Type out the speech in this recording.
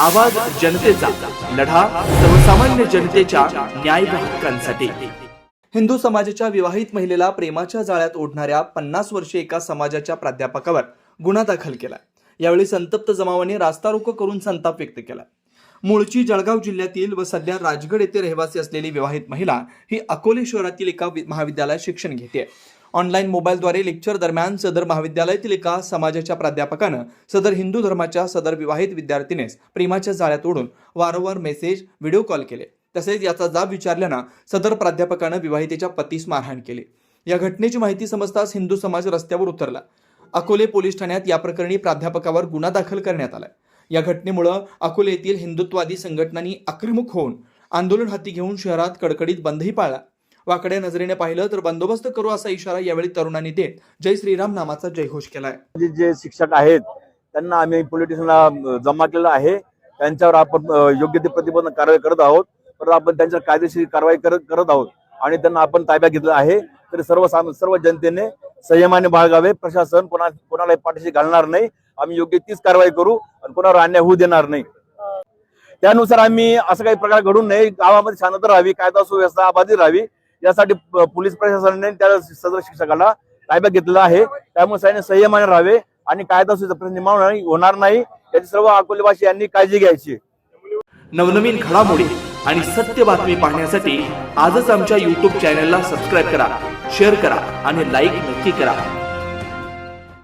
आवाज जनतेचा लढा सर्वसामान्य जनतेच्या न्याय हक्कांसाठी. हिंदू समाजाच्या विवाहित महिलेला प्रेमाच्या जाळ्यात ओढणाऱ्या पन्नास वर्षे एका समाजाच्या प्राध्यापकावर गुन्हा दाखल केला यावेळी संतप्त जमावाने रास्ता रोको करून संताप व्यक्त केला मूळची जळगाव जिल्ह्यातील व सध्या राजगड येथे रहिवासी असलेली विवाहित महिला ही अकोले शहरातील एका महाविद्यालयात शिक्षण घेते. ऑनलाईन मोबाईलद्वारे लेक्चर दरम्यान सदर महाविद्यालयातील एका समाजाच्या प्राध्यापकानं सदर हिंदू धर्माच्या सदर विवाहित विद्यार्थिनीस प्रेमाच्या जाळ्यात ओढून वारंवार मेसेज व्हिडिओ कॉल केले. तसेच याचा जाब विचारल्यानं सदर प्राध्यापकानं विवाहितेच्या पतीस मारहाण केली. या घटनेची माहिती समजताच हिंदू समाज रस्त्यावर उतरला. अकोले पोलीस ठाण्यात या प्रकरणी प्राध्यापकावर गुन्हा दाखल करण्यात आला या घटनेमुळं अकोले येथील हिंदुत्वादी संघटनांनी आक्रमक होऊन आंदोलन हाती घेऊन शहरात कडकडीत बंदही पाळला. वाकड्या नजरेने पाहिलं तर बंदोबस्त करू असा इशारा यावेळी तरुणांनी देत जय श्रीराम नामाचा जयघोष केलाय. जे जे शिक्षक आहेत त्यांना आम्ही पोलिटिशनला जमा केलं आहे. त्यांच्यावर आपण योग्य ते प्रतिबंध कारवाई करत आहोत. परंतु आपण त्यांच्यावर कायदेशीर कारवाई करत करत आहोत. आणि त्यांना आपण ताब्यात घेतलं आहे. तरी सर्व साम- सर्व जनतेने संयमाने बाळगावे. प्रशासन कोणा कोणालाही पाठीशी घालणार नाही. आम्ही योग्य तीच कारवाई करू आणि कोणावर अन्याय होऊ देणार नाही. त्यानुसार आम्ही असं काही प्रकार घडून नये. गावामध्ये शांतता राहावी कायदा सुव्यवस्था अबाधित राहावी. यासाठी पोलीस प्रशासनाने त्या सदर शिक्षकाला ताब्यात घेतलेला आहे. त्यामुळे सैन्य संयमाने राहावे आणि कायदा सुव्यवस्था प्रश्न निर्माण होणार नाही- याची सर्व अकोलेवासी यांनी काळजी घ्यायची. नवनवीन घडामोडी आणि सत्य बातमी पाहण्यासाठी आजच आमच्या यूट्यूब चॅनलला सबस्क्राईब करा शेअर करा आणि लाईक नक्की करा.